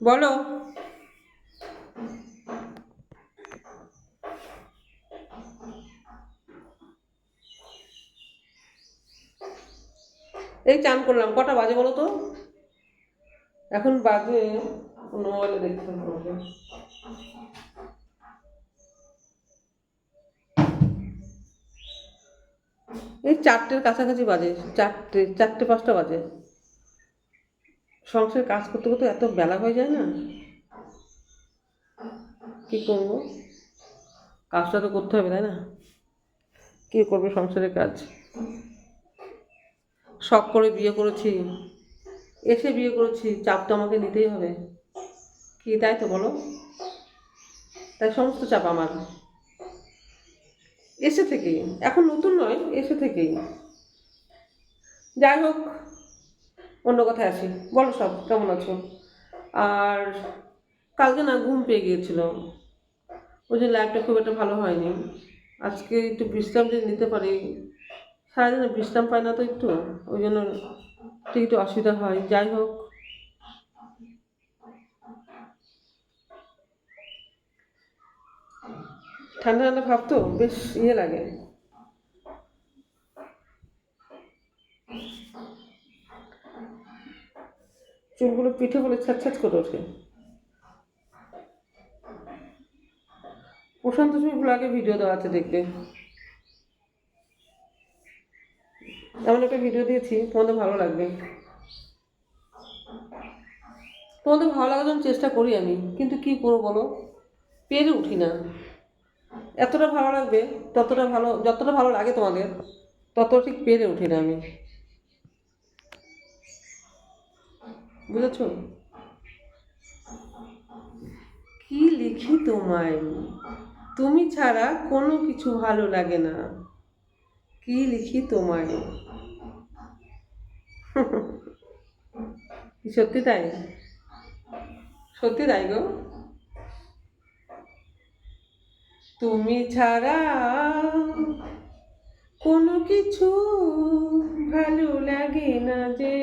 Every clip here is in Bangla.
বলো। এই চান করলাম কটা বাজে বলো তো? এখন বাজে মোবাইলে দেখতে এই চারটের কাছাকাছি বাজে, চারটে চারটে পাঁচটা বাজে। সংসারে কাজ করতে করতে এত বেলা হয়ে যায় না। কি করব? কাজটা তো করতে হবে, তাই না? কে করবে সংসারের কাজ? শখ করে বিয়ে করেছি, এসে বিয়ে করেছি, চাপ তো আমাকে নিতেই হবে। কি তাই তো বলো? তাই সমস্ত চাপ আমার। এসে থেকেই, এখন নতুন নয়, এসে থেকেই। যাই হোক, অন্য কথায় আসি। বলো সব, কেমন আছো? আর কালকে না ঘুম পেয়ে গিয়েছিল। ওই যে লাইফটা খুব একটা ভালো হয়নি। আজকে একটু বিশ্রাম যদি নিতে পারি, সারাদিন বিশ্রাম পাই না তো একটু, ওই জন্য ঠিক একটু অসুবিধা হয়। যাই হোক ঠান্ডা ঠান্ডা ভাব তো, বেশ ইয়ে লাগে। চুলগুলো পিঠে বলে ছ্যাট করে ওঠে। প্রশান্ত, তুমি ব্লগে ভিডিও দেওয়া আছে দেখবে। এমন একটা ভিডিও দিয়েছি, তোমাদের ভালো লাগবে। তোমাদের ভালো লাগার জন্য চেষ্টা করি আমি, কিন্তু কি করব বলো? পেরে উঠি না। এতটা ভালো লাগবে, ততটা ভালো, যতটা ভালো লাগে তোমাদের তত ঠিক পেরে উঠি না আমি। বুঝেছ? কি লিখি তোমায়? তুমি ছাড়া কোনো কিছু ভালো লাগে না। কি লিখি তোমায়? সত্যি তাই? সত্যি তাই গো? তুমি ছাড়া কোনো কিছু ভালো লাগে না যে।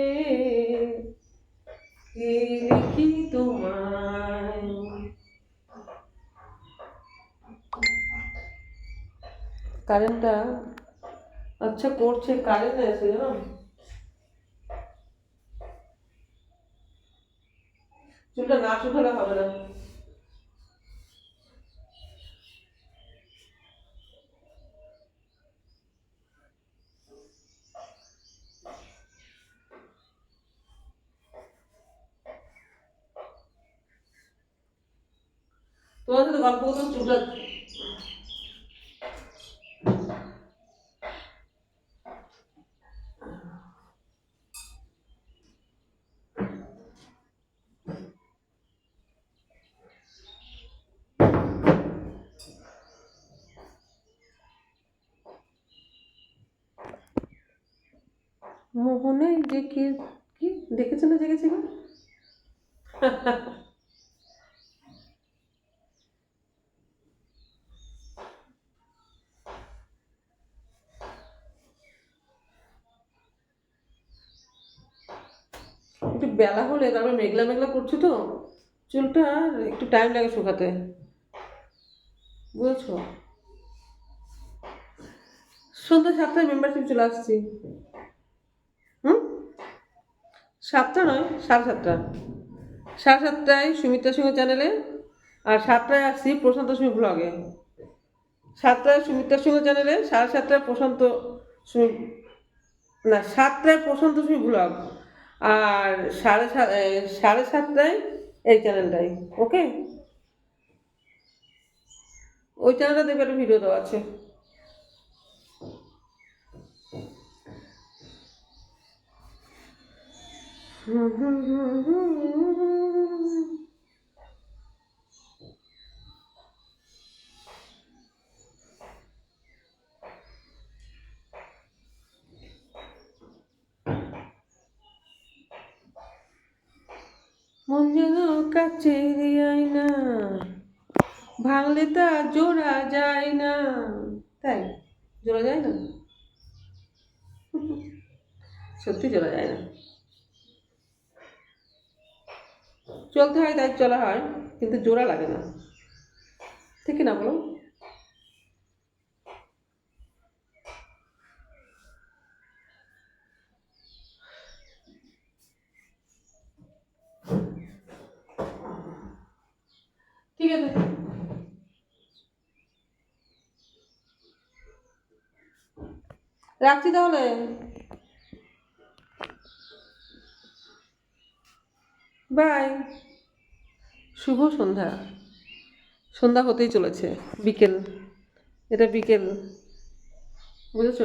কি তোমায়। কারেন্টটা আচ্ছা করছে, কারেন্ট এসে জানো? চুলটা না শুকালে হবে না। তোমার সাথে গল্প করতে চুলটা মোহনে যে কি কি? দেখেছে না জেগেছে একটু বেলা হলে, তারপরে মেঘলা মেঘলা করছে তো। চুলটা একটু টাইম লাগে শুকাতে। বুঝেছ? সন্ধ্যা সাতটায় মেম্বারশিপ চলে আসছি। হুম? সাতটা নয়, সাড়ে সাতটা। সাড়ে সাতটায় সুমিত্রা সিংহ চ্যানেলে আর সাতটায় আসছি প্রশান্ত সিংহ ব্লগে সাতটায় সুমিত্রা সিংহ চ্যানেলে সাড়ে সাতটায় প্রশান্ত সুমি না, সাতটায় প্রশান্ত সিংহ ব্লগ আর সাড়ে সাত সাড়ে সাতটায় এই চ্যানেলটাই, ওকে ওই চ্যানেলটা দেখবে একটা ভিডিও দেওয়া আছে হুম হুম হুম হুম। যেন কাছে আয়না ভাঙলে তা জোড়া যায় না। তাই? জোড়া যায় না? সত্যি জোড়া যায় না। চলতে হয়, তাই চলা হয়, কিন্তু জোড়া লাগে না। ঠিক না বলো? আছে রাখছি তাহলে। বাই শুভ সন্ধ্যা। সন্ধ্যা হতেই চলেছে। বিকেল। এটা বিকেল। বুঝেছ?